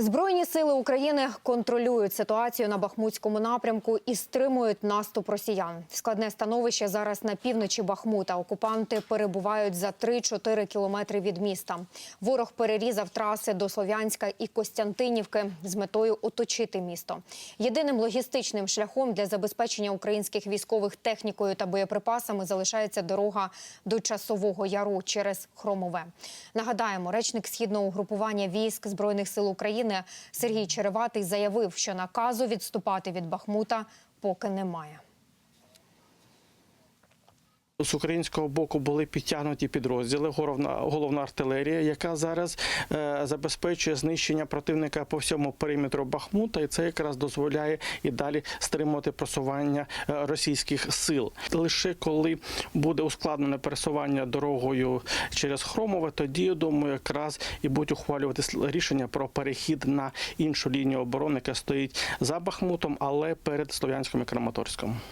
Збройні сили України контролюють ситуацію на Бахмутському напрямку і стримують наступ росіян. Складне становище зараз на півночі Бахмута. Окупанти перебувають за 3-4 кілометри від міста. Ворог перерізав траси до Слов'янська і Костянтинівки з метою оточити місто. Єдиним логістичним шляхом для забезпечення українських військових технікою та боєприпасами залишається дорога до часового яру через Хромове. Нагадаємо, речник східного угрупування військ збройних сил України Сергій Череватий заявив, що наказу відступати від Бахмута поки немає. З українського боку були підтягнуті підрозділи, головна, головна артилерія, яка зараз е, забезпечує знищення противника по всьому периметру Бахмута, і це якраз дозволяє і далі стримувати просування е, російських сил. Лише коли буде ускладнене пересування дорогою через Хромове, тоді я думаю, якраз і будуть ухвалювати рішення про перехід на іншу лінію оборони, яка стоїть за Бахмутом, але перед Слов'янськом і Краматорськом.